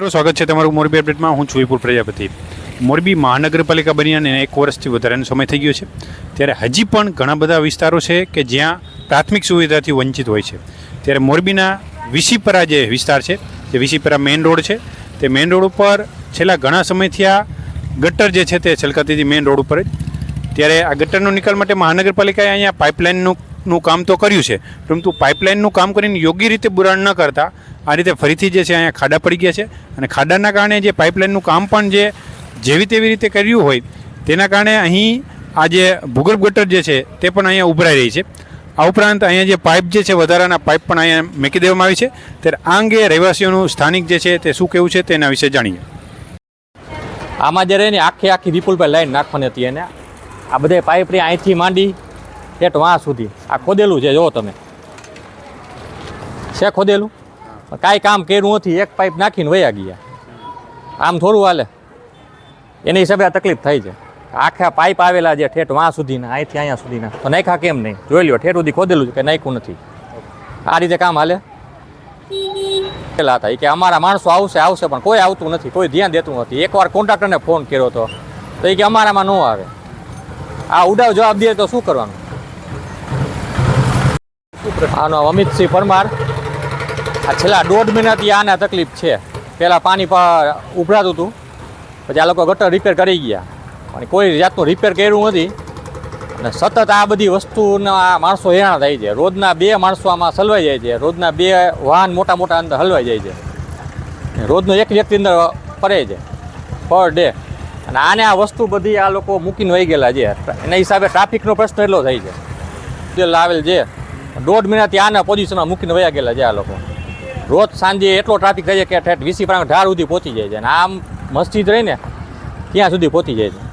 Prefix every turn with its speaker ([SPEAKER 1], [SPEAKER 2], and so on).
[SPEAKER 1] મિત્રો, સ્વાગત છે તમારું મોરબી અપડેટમાં. હું છું વિપુલ પ્રજાપતિ. મોરબી મહાનગરપાલિકા બની અને એક વર્ષથી વધારાનો સમય થઈ ગયો છે. ત્યારે હજી પણ ઘણા બધા વિસ્તારો છે કે જ્યાં પ્રાથમિક સુવિધાથી વંચિત હોય છે. ત્યારે મોરબીના વિસીપરા જે વિસ્તાર છે, જે વિસીપરા મેઇન રોડ છે, તે મેઇન રોડ ઉપર છેલ્લા ઘણા સમયથી આ ગટર જે છે તે છલકાતીથી મેઇન રોડ ઉપર જ. ત્યારે આ ગટરનો નિકાલ માટે મહાનગરપાલિકાએ અહીંયા પાઇપલાઇનનું નું કામ તો કર્યું છે. પરંતુ પાઇપલાઇનનું કામ કરીને યોગ્ય રીતે બુરાણ ન કરતા, આ રીતે ફરીથી જે છે અહીંયા ખાડા પડી ગયા છે. અને ખાડાના કારણે જે પાઇપલાઇનનું કામ પણ જે જેવી તેવી રીતે કર્યું હોય, તેના કારણે અહીં આ જે ભૂગર્ભ ગટર જે છે, તે પણ અહીંયા ઉભરાઈ રહી છે. આ ઉપરાંત અહીંયા જે પાઇપ જે છે, વધારાના પાઇપ પણ અહીંયા મૂકી દેવામાં આવી છે. ત્યારે આ અંગે રહેવાસીઓનું સ્થાનિક જે છે, તે શું કહેવું છે, તેના વિશે જાણીએ.
[SPEAKER 2] આમાં જે રહે ને આખી આખી વિપુલ પર લાઈન નાખવાની હતી એને. આ બધે પાઇપ રહી અહીંથી માંડી ઠેઠ વાં સુધી. આ ખોદેલું છે જો તમે. છે ખોદેલું? કાંઈ કામ કર્યું નથી એક પાઇપ નાખીને વયા ગયા. આમ થોડું હાલે. એની હિસાબે આ તકલીફ થઈ છે. આખા પાઇપ આવેલા છે ઠેઠ વાં સુધીના અહીંથી અહીંયા સુધીના. તો નાખ્યા કેમ નહીં? જોઈ લો ઠેઠ સુધી ખોદેલું છે કે નાખ્યું નથી. આ રીતે કામ હાલે? પેલા હતા. કે અમારા માણસો આવશે આવશે પણ કોઈ આવતું નથી કોઈ ધ્યાન દેતું નથી. એકવાર કોન્ટ્રાક્ટરને ફોન કર્યો હતો તો એ કે અમારામાં ન આવે. આ ઉડાવ જવાબ દે તો શું કરવાનું? આનો અમિતસિંહ પરમાર. આ છેલ્લા દોઢ મહિનાથી આને તકલીફ છે. પહેલાં પાણી ઉભરાતું હતું. પછી આ લોકો ગટર રિપેર કરી ગયા. અને કોઈ જાતનું રિપેર કર્યું નથી. અને સતત આ બધી વસ્તુના માણસો હેરાન થાય છે. રોજના બે માણસો આમાં સલવાઈ જાય છે. રોજના બે વાહન મોટા મોટા અંદર હલવાઈ જાય છે. રોજનો એક વ્યક્તિ અંદર પડે છે. પર ડે અને આને આ વસ્તુ બધી આ લોકો મૂકીને વહી ગયેલા છે. એના હિસાબે ટ્રાફિકનો પ્રશ્ન એટલો થાય છે. જે લાવેલ છે. દોઢ મહિનાથી આના પોઝિશનમાં મૂકીને વયા ગયેલા છે આ લોકો. રોજ સાંજે એટલો ટ્રાફિક થાય છે કે ઠેઠ વીસી પ્રાંગ ઢાર સુધી પહોંચી જાય છે. અને આમ મસ્જિદ રહીને ત્યાં સુધી પહોંચી જાય છે.